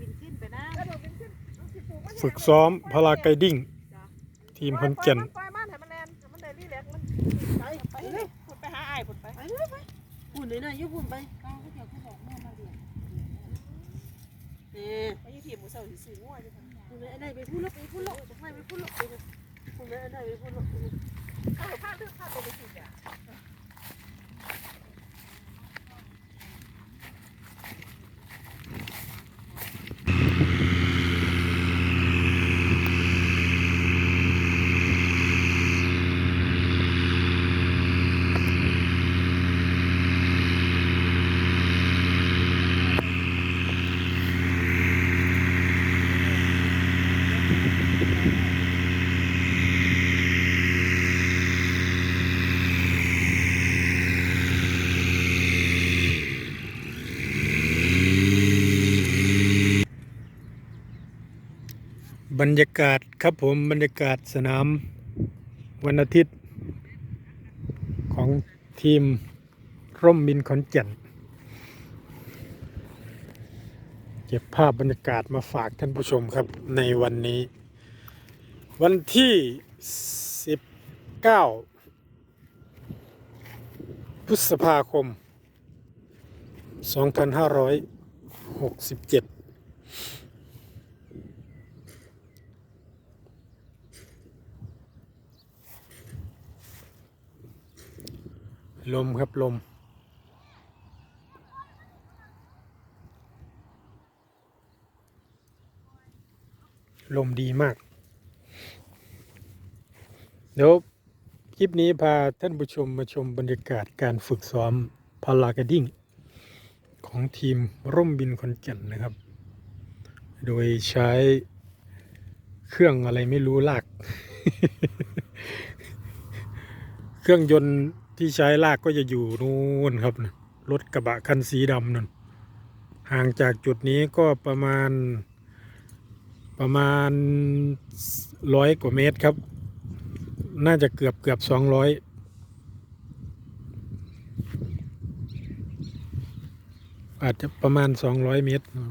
บินขึ้นไปนะฝึกซ้อมพลาไกดิ้ง ทีมคนเก่นปล่อยมันให้มันแลนให้มันได้รีแลกซ์มันไปไปเลยพุ่นไปหาอ้ายพุ่นไปไปเลยไปหุ่นเลยนะยุบหุ่นไปเอาก็เดี๋ยวเขาบอกแม่มาเรียนนี่ไปยี่ทีมหมูเสาสิซื้องัวอยู่ค่ะหุ่นเลยได้ไปพูดลบไปพูดลบไม่ไปพูดลบหุ่นเลยได้ไปพูดลบเอาผ้าเลือกผ้าตัวไปสิจ้ะ บรรยากาศครับผมบรรยากาศสนามวันอาทิตย์ ของทีมร่มบินขอนแก่นเก็บภาพบรรยากาศมาฝากท่านผู้ชมครับในวันนี้ วันที่ 19 พฤษภาคม 2567 ลมครับลม ลมดีมาก เดี๋ยวคลิปนี้พาท่านผู้ชมมาชมบรรยากาศการฝึกซ้อมพาราไกดิ้ง ของทีมร่มบินขอนแก่นนะครับ โดยใช้เครื่องอะไรไม่รู้ลาก เครื่องยนต์ ที่ใช้ลากก็จะอยู่นู่นครับรถกระบะคันสีดำนั่นห่างจากจุดนี้ก็ประมาณประมาณร้อยกว่าเมตรครับ น่าจะเกือบเกือบสองร้อยอาจจะประมาณสองร้อยเมตรนั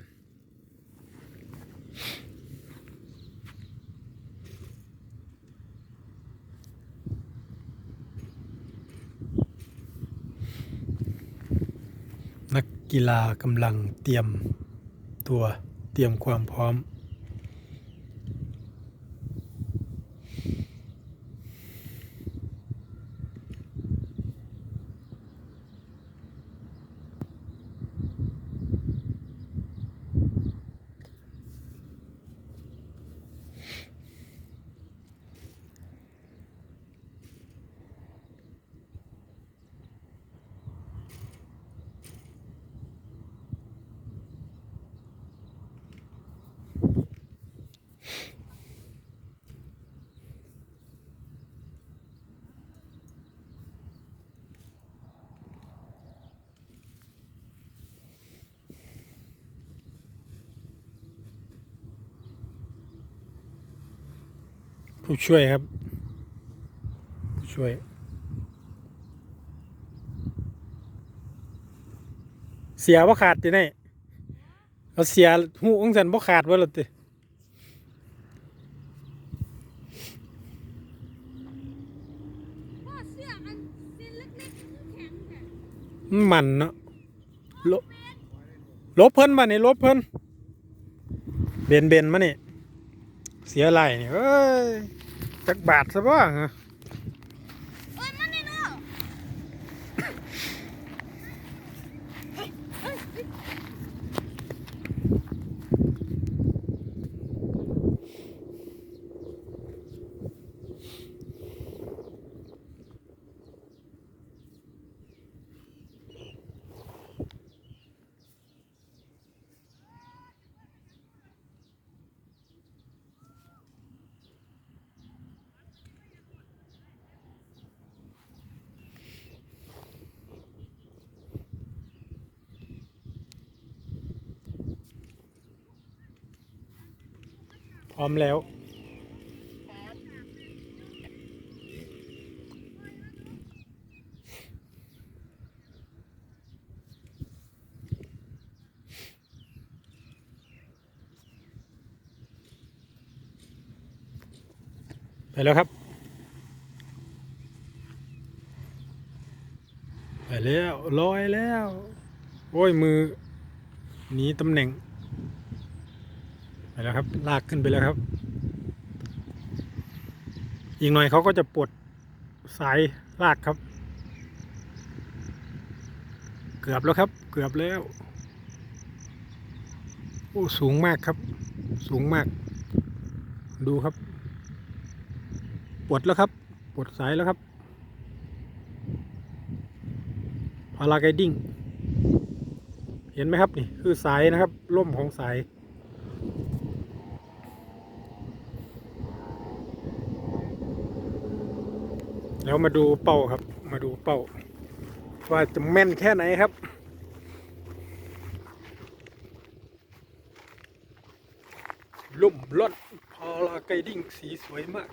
ก กีฬากำลังเตรียมตัวเตรียมความพร้อม ผู้ช่วยครับ ผู้ช่วย เสียบ่ขาดติไนเอาเสียหูองสันบ่ขาดว่าหรอติพ่อเสื้ออันเส้นเล็กๆคือแข็งแท้มันเนาะลบลบเพิ่นมาเนี่ลบเพิ่นเบนเบนมาเนี่เสียไหลเนี่เอ้ย จักบาทซะบ้าง ร้อมแล้วไปแล้วครับ ไปแล้วลอยแล้ว โอ้ยมือหนีตำแหน่ง ไปแล้วครับ ลากขึ้นไปแล้วครับ อีกหน่อยเขาก็จะปลดสายลากครับ เกือบแล้วครับ เกือบแล้ว โอ้สูงมากครับ สูงมาก ดูครับ ปลดแล้วครับ ปลดสายแล้วครับพาราไกดิ้ง เห็นไหมครับนี่คือสายนะครับ ล่มของสาย แล้วมาดูเป้าครับ มาดูเป้า ว่าจะแม่นแค่ไหนครับ ลุ่มล่อนพาราไกดิ้งสีสวยมาก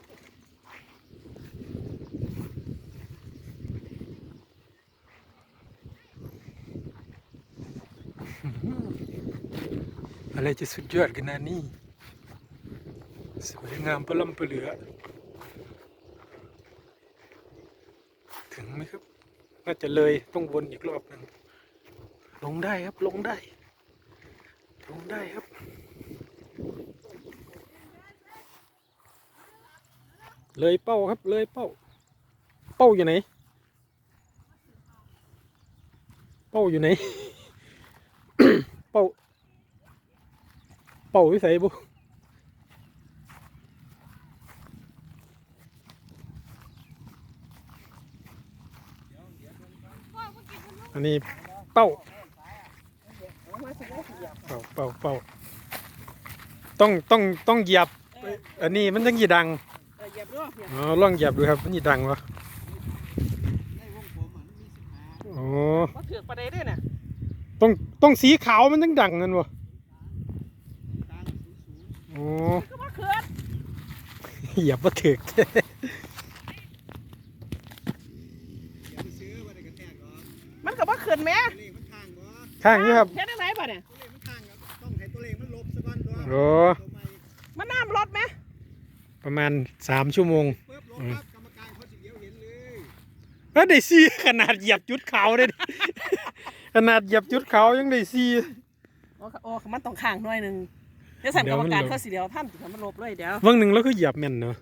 อะไรจะสุดยอดขนาดนี้ สวยงามประล่ำประเหลือ ถึงไหมครับ น่าจะเลยต้องวนอีกรอบหนึ่งลงได้ครับลงได้ ลงได้ครับ เลยเป้าครับเลยเป้า เป้าอยู่ไหน เป้าอยู่ไหน เป้า เป้าวิสัยบุ อันนี้เป้าเอามาสิได้สิเหยียบเป่าเป่าเป่าต้องต้องต้องเหยียบ อันนี้มันต้องยีดังเออเหยียบด้วยเหยียบอ๋อลองเหยียบดูครับมันยีดังวะอ๋อว่าถือกประเดี๋ยวด้วยน่ะต้องต้องสีขาวมันต้องดังนั่นวะอ๋อก็ว่าเขื่อนเหยียบมาถึก มันก็ว่าเขื่อนแม่ ข้างนี้ครับเฮ็ดได้ไหนบ่เนี่ยโอ้มันน้ำรถไหมประมาณสามชั่วโมงเอ้ยได้ซีขนาดเหยียบจุดขาวเลยดิขนาดเหยียบจุดขาวยังได้ซีโอ้โอ้มันต้องข้างหน่อยหนึงเดี๋ยวสั่นเดี๋กยรวรมัมนการลงเขาสิเดียวท่านสิมันลบเลยเดี๋ยววันหนึ่งเราก็เหยียบแม่นเนาะ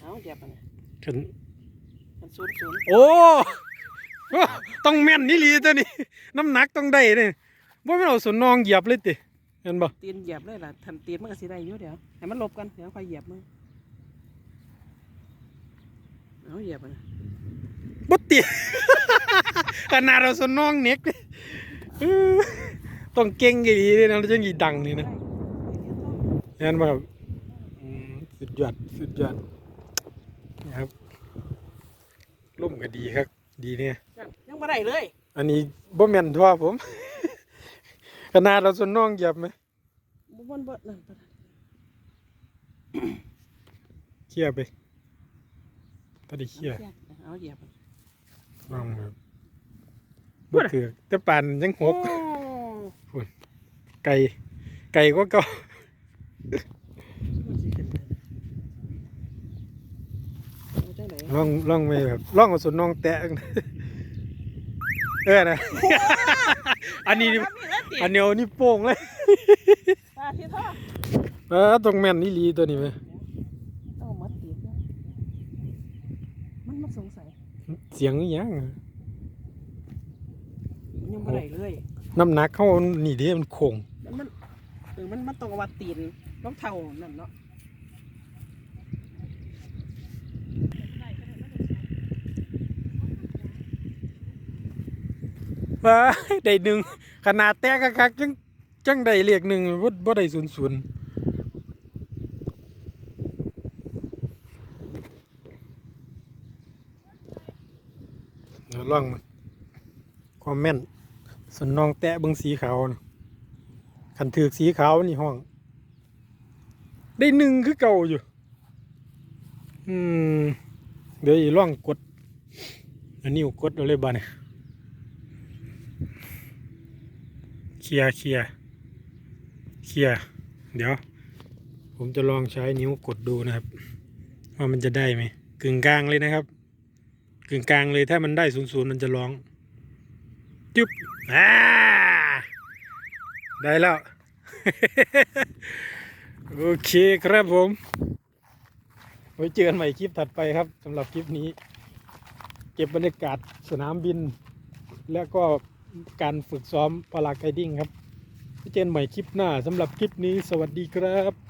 เอาเหยียบไปเนี่ยฉันมันศูนย์ศูนย์โอ้ ต้องแม่นนี่ลีตัวนี้น้ำหนักต้องได้เลยว่าไม่นเอาสวนนองเหยียบเลยติเห็นบ่ตีนเหยียบเลยล่ะทันตีนมันก็สิได้อยู่เดี๋ยวให้มันลบกันเดี๋ยวค่อยเหยียบมือเอาเหยียบไปนะบ่ติขนาดเราสวนนองเน็กเลยเออต้องเก่งกี่ดีเลยนะเราจะกี่ดังนี่นะเห็นบ่ครับอืมสุดยอดสุดยอดนะครับร่มก็ดีครับ ดีเนี่ยยังยังไม่ได้เลย อันนี้บ่แม่นทั่วผม ขนาดเราสวนนองเหยียบไหมบ่บ่บ่นั่นปะเคลียร์ไปถ้าได้เคลียร์เอาเหยียบไปลองแบบบ่ถือแต่ปานยังหกโอ้ไก่ไก่ก็เก่า มันสิขึ้นไปเอาจังไหน ลองลองไปแบบลองเอาส่วนน้องแตะเออนะ อันนี้ครับนี่แล้วติอันเดียวนี่โป่งเลยอ่าที่ท่อเออตรงแม่นนี่ลีตัวนี้ไหมเอามัดติดนะมันมันสงสัย เสียงอหยังยังไม่ได้เลยน้ำหนักเขานี่เดิมันโคงมันมันเออมันมันตรงกับว่าตีนรองเท้านั่นเนาะ ว้าได้หนึ่งขนาดแตะคักจังจังได้เลขหนึ่งบ่บ่ได้ศูนย์ศูนย์เดี๋ยวลองมันความแม่นส่วนน้องแตะเบิ่งสีขาวขันถือกสีขาวนี่ห้อง ได้หนึ่งคือเก่าอยู่ อืม เดี๋ยวอีล่องกดอันนี้กดอาเลยบ้างเนี่ย เคลียร์เคลียร์เคลียร์เดี๋ยว ผมจะลองใช้นิ้วกดดูนะครับ ว่ามันจะได้ไหมกึ่งกลางเลยนะครับ กึ่งกลางเลยถ้ามันได้ศูนย์ศูนย์มันจะร้องจุ๊บอ่าได้แล้ว โอเคครับผมไว้เจอกันใหม่คลิปถัดไปครับสำหรับคลิปนี้ เก็บบรรยากาศสนามบิน และก็ การฝึกซ้อมพาราไกดิ้งครับเจนใหม่คลิปหน้าสำหรับคลิปนี้สวัสดีครับ